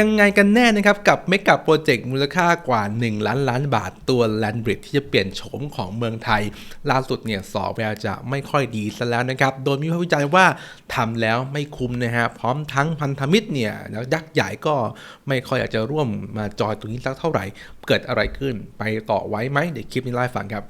ยังไงกันแน่นะครับกับเมกะโปรเจกต์มูลค่ากว่า 1 ล้านล้านบาทตัว Land Bridge ที่จะเปลี่ยนโฉมของเมืองไทย ล่าสุดเนี่ยสอแววจะไม่ค่อยดีซะแล้วนะครับ โดยมีผู้วิจัยว่าทำแล้วไม่คุ้มนะฮะพร้อมทั้งพันธมิตรเนี่ยแล้วยักษ์ใหญ่ก็ไม่ค่อยอยากจะร่วมมาจอยตรงนี้สักเท่าไหร่ เกิดอะไรขึ้นไปต่อไว้ไหมเดี๋ยวคลิปนี้ไล่ฟังครับ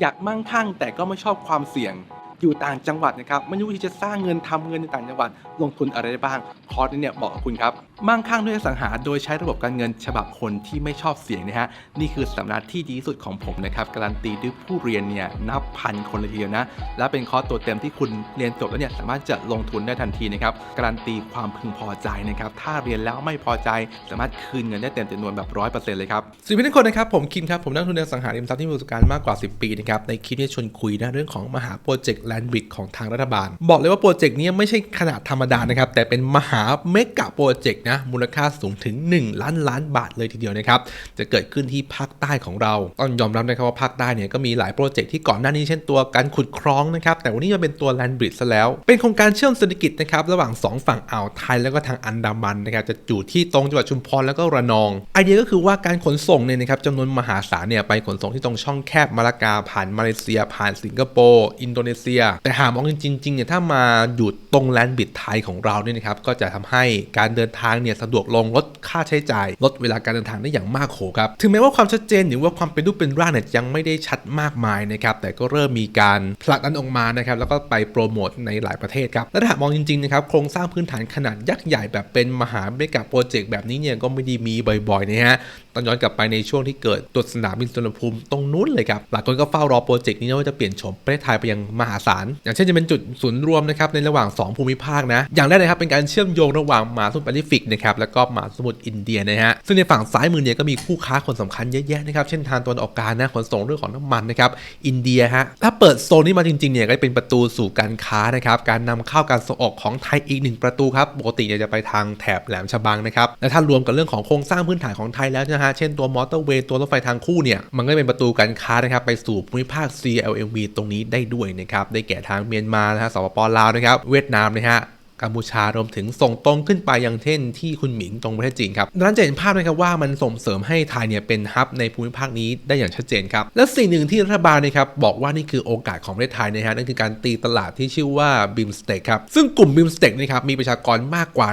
อยากมั่งคั่งแต่ก็ไม่ชอบความเสี่ยง อยู่ต่างจังหวัดนะครับไม่รู้ที่จะสร้างเงินทำเงินในต่างจังหวัดลงทุนอะไรได้บ้างคอร์สนี้เนี่ยบอกกับคุณครับมั่งคั่งด้วยสังหา โดยใช้ระบบการเงินฉบับคนที่ไม่ชอบเสี่ยงนะฮะ นี่คือสำนักที่ดีที่สุดของผมนะครับ การันตีด้วยผู้เรียนเนี่ยนับพันคนเลยทีเดียวนะ และเป็นคอร์สตัวเต็มที่คุณเรียนจบแล้วเนี่ยสามารถจะลงทุนได้ทันทีนะครับ การันตีความพึงพอใจนะครับ ถ้าเรียนแล้วไม่พอใจ สามารถคืนเงินได้เต็มจำนวนแบบร้อยเปอร์เซ็นต์เลยครับสวัสดีทุกคนนะครับผมคิมครับผมนักทุนในสังหาริมทรัพย์ที่มีประสบการณ์มากกว่า 10 ปีนะครับในคลิปนี้ชวนคุยนะเรื่องของมหาโปรเจกต์แลนด์บิดของทางรัฐบาล บอกเลยว่าโปรเจกต์นี้ไม่ใช่ขนาดธรรมดานะครับแต่เป็นมหาเมกะโปรเจกต์นะมูลค่าสูงถึง 1 ล้านล้านบาทเลยทีเดียวนะครับจะเกิดขึ้นที่ภาคใต้ของเรา ต้องยอมรับนะครับว่าภาคใต้เนี่ยก็มีหลายโปรเจกต์ที่ก่อนหน้านี้เช่นตัวการขุดคลองนะครับแต่วันนี้จะเป็นตัวแลนด์บริดซะแล้ว เป็นโครงการเชื่อมเศรษฐกิจนะครับระหว่าง 2 ฝั่งอ่าวไทยแล้วก็ทางอันดามันนะครับจะอยู่ที่ตรงจังหวัดชุมพรแล้วก็ระนองไอเดียก็คือว่าการขนส่งเนี่ยนะครับจำนวนมหาศาลเนี่ยไปขนส่งที่ตรงช่องแคบมาลากาผ่านมาเลเซีย ผ่านสิงคโปร์อินโดนีเซีย แต่หากมองจริงๆเนี่ยถ้ามาอยู่ตรงแลนด์บริดไทยของเราเนี่ยนะครับก็จะทำให้การเดินทางเนี่ยสะดวกลงลดค่าใช้จ่าย ลดเวลาการเดินทางได้อย่างมากโขครับถึงแม้ว่าความชัดเจนหรือว่าความเป็นรูปเป็นร่างเนี่ยยังไม่ได้ชัดมากมายนะครับแต่ก็เริ่มมีการผลักดันออกมานะครับแล้วก็ไปโปรโมทในหลายประเทศครับและถ้ามองจริงๆนะครับโครงสร้างพื้นฐานขนาดยักษ์ใหญ่แบบเป็นมหาเมกะโปรเจกต์แบบนี้เนี่ยก็ไม่ได้มีบ่อยๆนะฮะต้องย้อนกลับไปในช่วงที่เกิดตัวสนามบินสุวรรณภูมิตรงนู้นเลยครับหลายคนก็เฝ้ารอโปรเจกต์นี้ว่าจะเปลี่ยนโฉมประเทศไทยไปยังมหาศาลอย่างเช่นจะเป็นจุดศูนย์รวมนะครับในระหว่าง 2 ภูมิภาคนะอย่างแรกนะครับเป็นการเชื่อมโยงระหว่างมหาสมุทรแปซิฟิกนะครับแล้วก็มหาสมุทรอินเดียนะฮะซึ่งในฝั่งซ้ายมือเนี่ยก็มีคู่ค้าคนสำคัญเยอะแยะนะครับเช่นทางตะวันออกกลางนะขนส่งเรื่องของน้ำมันนะครับอินเดียฮะถ้าเปิดโซนนี้มาจริงๆเนี่ยก็จะเป็นประตูสู่การค้านะครับการนำเข้าการส่งออกของไทยอีกหนึ่งประตูครับปกติเนี่ยจะไปทางแถบแหลมฉบังนะครับและถ้ารวมกับเรื่องของโครงสร้างพื้นฐานของไทยแล้วนะฮะเช่นตัวมอเตอร์เวย์ตัวรถไฟทางคู่เนี่ยมันก็เป็นประตูการค้านะครับไปสู่ภูมิภาค CLMV ตรงนี้ได้ด้วยนะครับได้แก่ทางเมียนมานะฮะสปปลาวนะครับเวียดนามนะฮะ กัมพูชารวมถึงส่งตรงขึ้นไปยังเช่นที่คุณหมิงตรงประเทศจีนครับดังนั้นจะเห็นภาพนะครับว่ามันส่งเสริมให้ไทยเนี่ยเป็นฮับในภูมิภาคนี้ได้อย่างชัดเจนครับ และสิ่งหนึ่งที่รัฐบาลนะครับบอกว่านี่คือโอกาสของประเทศไทยนะฮะนั่นคือการตีตลาดที่ชื่อว่าบิมสเต็กครับซึ่งกลุ่มบิมสเต็กนะครับมีประชากรมากกว่า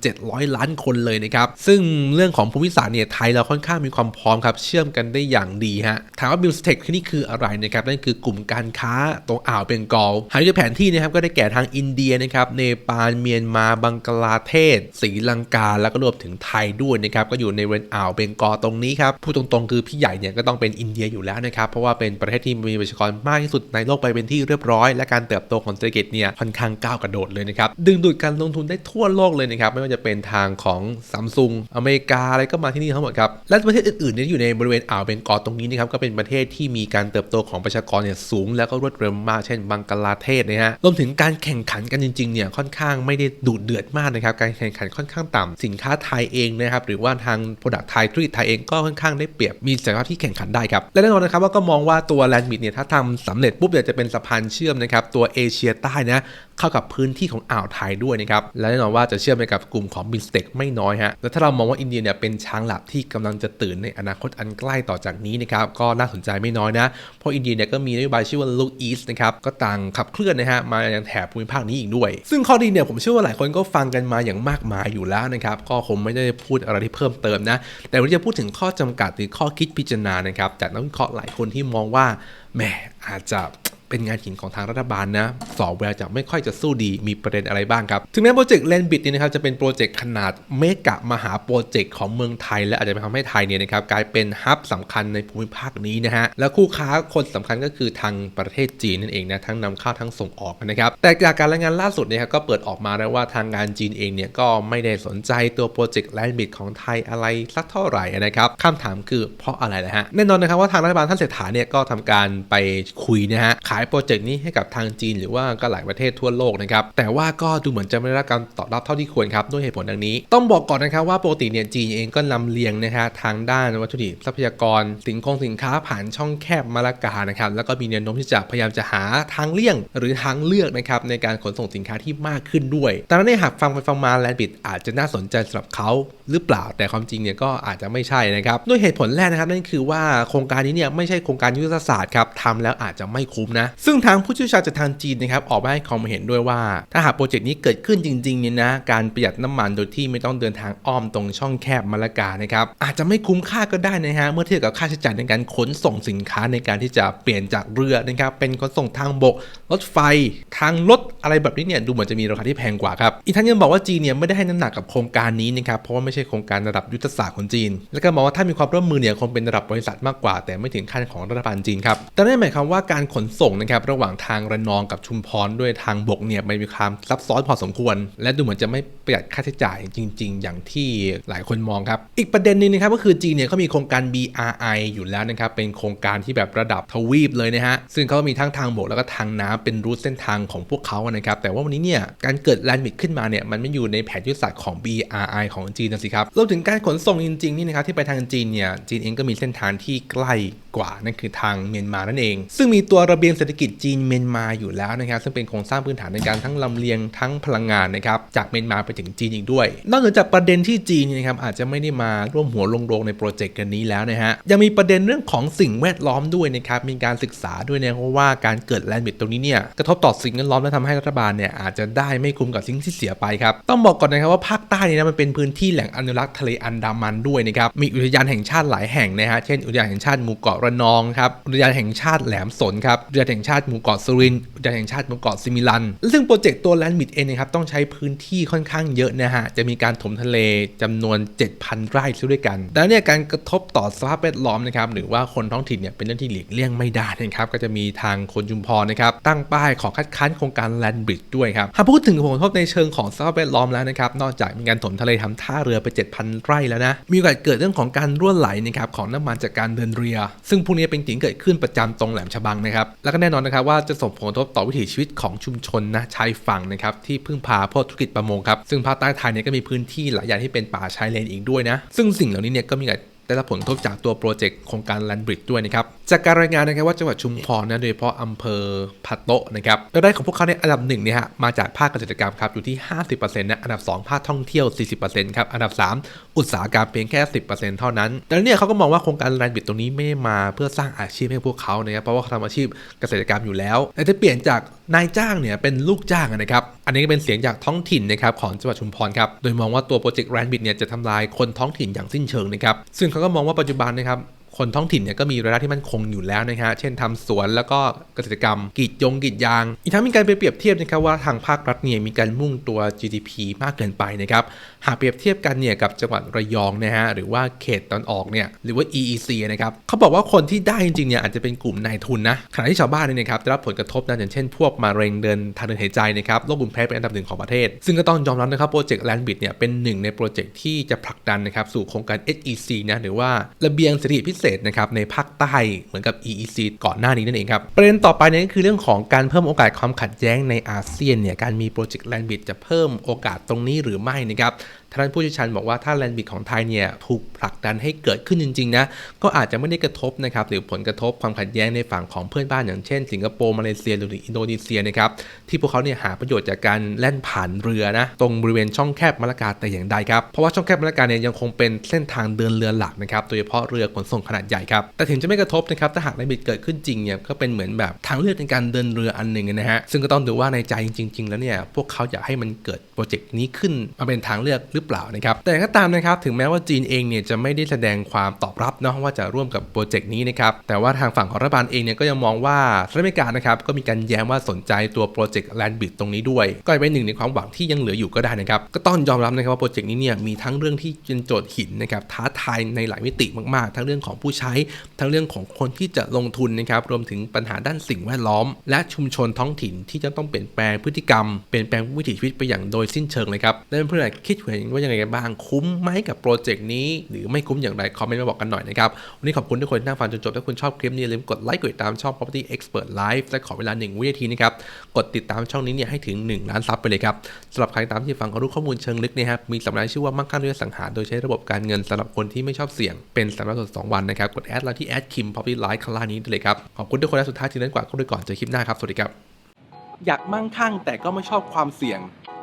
1,700 ล้านคนเลยนะครับซึ่งเรื่องของภูมิศาสตร์เนี่ยไทยเราค่อนข้างมีความพร้อมครับเชื่อมกันได้อย่างดีฮะถามว่าบิมสเต็กนี่คืออะไรนะครับนั่นคือกลุ่มการค้าตรงอ่าวเบงกอลหากดูแผนที่นะครับก็ได้แก่ทางอินเดียนะครับเนปาลเมียนมาบังกลาเทศศรีลังกา แล้วก็รวมถึงไทยด้วยนะครับก็อยู่ในเวนอ่าวเบงกอลตรงนี้ครับพูดตรงๆคือพี่ใหญ่เนี่ยก็ต้องเป็นอินเดียอยู่แล้วนะครับเพราะว่าเป็นประเทศที่มีประชากรมากที่สุดในโลกไปเป็นที่เรียบร้อย และการเติบโตของเศรษฐกิจเนี่ยค่อนข้างก้าวกระโดดเลยนะครับดึงดูดการลงทุนได้ทั่วโลกเลยนะครับไม่ว่าจะเป็นทางของซัมซุงอเมริกาอะไรก็มาที่นี่ทั้งหมดครับและประเทศอื่นๆเนี่ยอยู่ในบริเวณอ่าวเบงกอลตรงนี้นะครับก็เป็นประเทศที่มีการเติบโตของประชากรเนี่ยสูง แล้วก็รวดเร็วมากเช่นบังกลาเทศนะฮะรวมถึงการแข่งขันกันจริงๆเนี่ยค่อนข้างไม่ได้ดูดเดือดมากนะครับ การแข่งขันค่อนข้างต่ำสินค้าไทยเองนะครับ หรือว่าทางโปรดักต์ไทยธุรกิจไทยเองก็ค่อนข้างได้เปรียบ มีศักยภาพที่แข่งขันได้ครับ และแน่นอนนะครับว่าก็มองว่าตัวแลนด์มิดเนี่ย ถ้าทำสำเร็จปุ๊บเนี่ยจะเป็นสะพานเชื่อมนะครับ ตัวเอเชียใต้นะเข้ากับพื้นที่ของอ่าวไทยด้วยนะครับ และแน่นอนว่าจะเชื่อมไปกับกลุ่มของบินสเต็กไม่น้อยฮะ และถ้าเรามองว่าอินเดียเนี่ยเป็นช้างหลับที่กำลังจะตื่นในอนาคตอันใกล้ต่อจากนี้นะครับก็น่าสนใจไม่น้อยนะ เพราะอินเดียเนี่ยก็มีนโยบายชื่อว่า Look East นะครับก็ต่างขับเคลื่อนนะฮะมายังแถบภูมิภาคนี้อีกด้วย ซึ่งข้อดีเนี่ยผมเชื่อว่าหลายคนก็ฟังกันมาอย่างมากมายอยู่แล้วนะครับก็คงไม่ได้พูดอะไรที่เพิ่มเติมนะแต่วันนี้จะพูดถึงข้อจำกัดหรือข้อคิดพิจารณานะครับจากนักวิเคราะห์หลายคนที่มองว่าแหมอาจจะ เป็นงานหินของทางรัฐบาลนะสอแวร์จะไม่ค่อยจะสู้ดีมีประเด็นอะไรบ้างครับ ถึงแม้โปรเจกต์เลนบิดนี่นะครับจะเป็นโปรเจกต์ขนาดเมกะมหาโปรเจกต์ของเมืองไทย และอาจจะทำให้ไทยเนี่ยนะครับกลายเป็นฮับสำคัญในภูมิภาคนี้นะฮะและคู่ค้าคนสำคัญก็คือทางประเทศจีนนั่นเองนะทั้งนำเข้าทั้งส่งออกนะครับแต่จากการรายงานล่าสุดเนี่ยครับก็เปิดออกมาแล้วว่าทางงานจีนเองเนี่ยก็ไม่ได้สนใจตัวโปรเจกต์แลนบิดของไทยอะไรสักเท่าไหร่นะครับคำถามคือเพราะอะไรนะฮะแน่นอนนะครับว่าทางรัฐบาลท่านเศรษฐาเนี่ยก็ทำการไปคุยนะฮะขายายโปรเจกต์นี้ให้กับทางจีน หรือว่าก็หลายประเทศทั่วโลกนะครับแต่ว่าก็ดูเหมือนจะไม่ได้รับการตอบรับเท่าที่ควรครับด้วยเหตุผลดังนี้ ต้องบอกก่อนนะครับว่าปกติเนี่ยจีนเองก็นำเลียงนะฮะทางด้านวัตถุดิบทรัพยากร สินคงสินค้าผ่านช่องแคบมาลากานะครับแล้วก็มีแนวโน้มที่จะพยายามจะหาทางเลี่ยง หรือทางเลือกนะครับในการขนส่งสินค้าที่มากขึ้นด้วยแต่นั้นเนี่ยหากฟังไปฟังมาแลนบิดอาจจะน่าสนใจสำหรับเขาหรือเปล่าแต่ความจริงเนี่ยก็อาจจะไม่ใช่นะครับด้วยเหตุผลแรกนะครับนั่นคือว่าโครงการนี้เนี่ยไม่ใช่โครงการยุทธศาสตร์ครับทำแล้วอาจจะไม่คุ้มนะซึ่งทางผู้เชี่ยวชาญจากทางจีนนะครับออกมาให้ความเห็นด้วยว่า ถ้าหากโปรเจกต์นี้เกิดขึ้นจริงๆเนี่ยนะการประหยัดน้ำมันโดยที่ไม่ต้องเดินทางอ้อมตรงช่องแคบมาลากานะครับอาจจะไม่คุ้มค่าก็ได้นะฮะเมื่อเทียบกับค่าใช้จ่ายในการขนส่งสินค้าในการที่จะเปลี่ยนจากเรือนะครับเป็นขนส่งทางบก รถไฟ ทางรถอะไรแบบนี้เนี่ยดูเหมือนจะมีราคาที่แพงกว่าครับอีกทั้งยังบอกว่าจีนเนี่ยไม่ได้ให้น้ำหนักกับโครงการนี้นะครับเพราะว่าไม่ใช่โครงการระดับยุทธศาสตร์ของจีน แล้วก็มองว่าถ้ามีความร่วมมือเนี่ยคงเป็นระดับบริษัทมากกว่าแต่ไม่ถึงขั้นของรัฐบาลจีนครับ แต่นั่นหมายความว่าการขนส่งนะครับระหว่างทางระนองกับชุมพรด้วยทางบกเนี่ยมันมีความซับซ้อนพอสมควร และดูเหมือนจะไม่ประหยัดค่าใช้จ่ายจริง ๆ อย่างที่หลายคนมองครับ อีกประเด็นหนึงนะครับก็คือจีนเนี่ยเขามีโครงการ BRI อยู่แล้วนะครับเป็นโครงการที่แบบระดับทวีปเลยนะฮะซึ่งเขามีทั้งทางบกแล้วก็ทางน้ำเป็นรูทเส้นทางของพวกเขานะครับแต่ว่าวันนี้เนี่ยการเกิดแลนด์มิดขึ้นมาเนี่ยมันไม่อยู่ในแผนยุทธศาสตร์ของ BRI ของจีนนะสิครับรวมถึงการขนส่งจริงๆนี่นะครับที่ไปทางจีนเนี่ยจีนเองก็มีเส้นทางที่ใกล้กว่านั่นคือทางเมียนมานั่นเอง ซึ่งมีตัวระเบียงเศรษฐกิจจีนเมียนมาอยู่แล้วนะครับซึ่งเป็นโครงสร้างพื้นฐานในการทั้งลำเลียงทั้งพลังงานนะครับจากเมียนมาไปถึงจีนอีกด้วย นอกเหนือจากประเด็นที่จีนนะครับอาจจะไม่ได้มาร่วมหัวลงโรงในโปรเจกต์กันนี้แล้วนะฮะยังมีประเด็นเรื่องของสิ่งแวดล้อมด้วยนะครับมีการศึกษาด้วยนะเพราะว่าการเกิดแลนด์มิดตรงนี้เนี่ยกระทบต่อสิ่งแวดล้อมและทำให้รัฐบาลเนี่ยอาจจะได้ไม่คุ้มกับสิ่งที่เสียไปครับต้องบอกก่อนนะครับว่าภาคใต้นี่นะมันเป็นพื้นที่แหล่งอนุรักษ์ทะเลอันดามันด้วยนะครับมีอุทยานแห่งชาติหลายแห่งนะฮะเช่นอุทยานแห่งชาติหมู่เกาะระนองครับอุทยานแห่งชาติแหลมสนครับอุทยานแห่งชาติหมู่เกาะสุรินทร์อุทยานแห่งชาติหมู่เกาะซิมิลัน ซึ่งโปรเจกต์ตัวแลนด์มิดเองนะครับต้องใช้พื้นที่ค่อนข้างเยอะนะฮะ จะมีการถมทะเลจำนวน 7,000 ไร่ด้วยกันดังนั้นเนี่ยการกระทบต่อสภาพแวดล้อมนะครับหรือว่าคนท้องถิ่นเนี่ยเป็นเรื่องที่หลีกเลี่ยงไม่ได้นะครับก็จะมีทางคนจุมพรนะครับตั้งป้ายขอคัดค้านโครงการแลนด์บริดจ์ด้วยครับหากพูดถึงผลกระทบในเชิงของสภาพแวดล้อมแล้วนะครับนอกจากมีการถมทะเลทำท่าเรือไป 7,000 ไร่แล้วนะมีโอกาสเกิดเรื่องของการรั่วไหลนะครับของน้ำมันจากการเดินเรือ ซึ่งพวกนี้เป็นสิ่งเกิดขึ้นประจำตรงแหลมฉบังนะครับแล้วก็แน่นอนนะครับว่าจะส่งผลกระทบต่อวิถีชีวิตของชุมชนนะชายฝั่งนะครับที่พึ่งพาพวกธุรกิจประมงครับซึ่งภาคใต้ไทยเนี่ยก็มีพื้นที่หลายอย่างที่เป็นป่าชายเลนอีกด้วยนะซึ่งสิ่งเหล่านี้เนี่ยก็มีการได้รับผลกระทบจากตัวโปรเจกต์โครงการแลนบริดด้วยนะครับ จากการรายงานนะครับว่าจังหวัดชุมพรนะโดยเฉพาะอำเภอพัตโตะนะครับรายได้ของพวกเขาในยอันดับหนึ่งเนี่ยฮะมาจากภาคเกษตรกรรมครับอยู่ที่ 50%นะอันดับ 2 ภาคท่องเที่ยว 40%ครับอันดับ 3 อุตสาหกรรมเพียงแค่ 10%เท่านั้น ดังนั้นเนี่ยเขาก็มองว่าโครงการแลนบิดตรงนี้ไม่มาเพื่อสร้างอาชีพให้พวกเขานะครับเพราะว่าเขาทำอาชีพเกษตรกรรมอยู่แล้วแต่จะเปลี่ยนจากนายจ้างเนี่ยเป็นลูกจ้างนะครับ อันนี้ก็เป็นเสียงจากท้องถิ่นนะครับของจังหวัดชุมพรครับ โดยมองว่าตัวโปรเจกต์แลนบิดเนี่ยจะทำลายคนท้องถิ่นอย่างสิ้นเชิงนะครับ ซึ่งเขาก็มองว่าปัจจุบันนะครับ คนท้องถิ่นเนี่ยก็มีรายได้ที่มั่นคงอยู่แล้วนะฮะเช่นทำสวนแล้วก็เกษตรกรรมกีดยงกีดยาง อีกทั้งมีการไปเปรียบเทียบนะครับว่าทางภาครัฐเนี่ยมีการมุ่งตัว GDP มากเกินไปนะครับหากเปรียบเทียบกันเนี่ยกับจังหวัดระยองนะฮะหรือว่าเขตตอนออกเนี่ยหรือว่า EEC นะครับเขาบอกว่าคนที่ได้จริงๆเนี่ยอาจจะเป็นกลุ่มนายทุนนะขณะที่ชาวบ้านเนี่ยนะครับได้รับผลกระทบนะอย่างเช่น พวกมะเร็งเดินทางเดินหายใจนะครับโรคบุมแพ้เป็นอันดับหนึ่งของประเทศ ซึ่งก็ต้องยอมรับนะครับโปรเจกต์แลนบิดเนี่ยเป็นหนึ่งในโปรเจกต์ที่จะผลักดันนะครับสู่โครงการ SEC นะหรือว่าระเบียงเศรษฐกิจพิเศษนะครับในภาคใต้เหมือนกับ EEC ก่อนหน้านี้นั่นเองครับ ประเด็นต่อไปนี่ยก็คือเรื่องของการเพิ่มโอกาสความขัดแย้งในอาเซียนเนี่ยการมีโปรเจกต์แลนบิดจะเพิ่มโอกาสตรงนี้หรือไม่นะครับ ท่านผู้เชี่ยวชาญบอกว่าถ้าแลนด์บิดของไทยเนี่ยถูกผลักดันให้เกิดขึ้นจริงๆนะก็อาจจะไม่ได้กระทบนะครับหรือผลกระทบความขัดแย้งในฝั่งของเพื่อนบ้านอย่างเช่น สิงคโปร์มาเลเซียหรืออินโดนีเซียนะครับที่พวกเขาเนี่ยหาประโยชน์จากการแล่นผ่านเรือนะตรงบริเวณช่องแคบมะละกาแต่อย่างใดครับเพราะว่าช่องแคบมะละกาเนี่ยยังคงเป็นเส้นทางเดินเรือหลักนะครับโดยเฉพาะเรือขนส่งขนาดใหญ่ครับแต่ถึงจะไม่กระทบนะครับถ้าหากแลนด์บิดเกิดขึ้นจริงเนี่ยก็เป็นเหมือนแบบทางเลือกในการเดินเรืออันหนึ่งนะฮะซึ่งก็ต้องดูว่าในใจจริง ๆ แล้วเนี่ยพวกเขาอยากให้มันเกิดโปรเจกต์นี้ขึ้นมาเป็นทางเลือกหรือเปล่านะครับแต่ก็ตามนะครับถึงแม้ว่าจีนเองเนี่ยจะไม่ได้แสดงความตอบรับเนาะว่าจะร่วมกับโปรเจกต์นี้นะครับแต่ว่าทางฝั่งของรัฐบาลเองเนี่ยก็ยังมองว่าสหรัฐอเมริกานะครับก็มีการแย้มว่าสนใจตัวโปรเจกต์แลนด์บิดตรงนี้ด้วย ก็เป็นหนึ่งในความหวังที่ยังเหลืออยู่ก็ได้นะครับก็ต้องยอมรับนะครับว่าโปรเจกต์นี้เนี่ยมีทั้งเรื่องที่เป็นโจทย์หินนะครับท้าทายในหลายมิติมากๆ ทั้งเรื่องของผู้ใช้ ทั้งเรื่องของคนที่จะลงทุนนะครับรวมถึงปัญหาด้านสิ่งแวดล้อม และชุมชนท้องถิ่นที่จะต้องเปลี่ยนแปลงพฤติกรรมเปลี่ยนแปลงวิถีชีวิตไปอย่างโดยสิ้นเชิงเลยครับและเพื่อนๆคิดเห็นว่ายังไงกันบ้างคุ้มไหมกับโปรเจกต์นี้ หรือไม่คุ้มอย่างไรคอมเมนต์มาบอกกันหน่อยนะครับ วันนี้ขอบคุณทุกคนที่นั่งฟังจนจบถ้าคุณชอบคลิปนี้อย่าลืมกดไลค์กดติดตามช่อง property expert live และขอเวลา 1 วินาทีนะครับกดติดตามช่องนี้เนี่ยให้ถึง 1 ล้านซับไปเลยครับสำหรับใครตามที่ฟังเขารู้ข้อมูลเชิงลึกเนะครับมีสัมมนาชื่อว่ามั่งคั่งด้วยสังหารโดยใช้ระบบการเงินสำหรับคนที่ไม่ชอบเสี่ยงเป็นสัมมนาสด2วันนะครับกดแอดไลน์ที่แอดคิม property live ข้างล่างนี้ได้เลยครับขอบคุณทุกคนและสุดท้ายที่นั้นกว่าก็ด้วยก่อนเจอคลิปหน้าครับสวัสดีครับอยากมั่งคั่งแต่ก็ไม่ชอบความเสี่ยง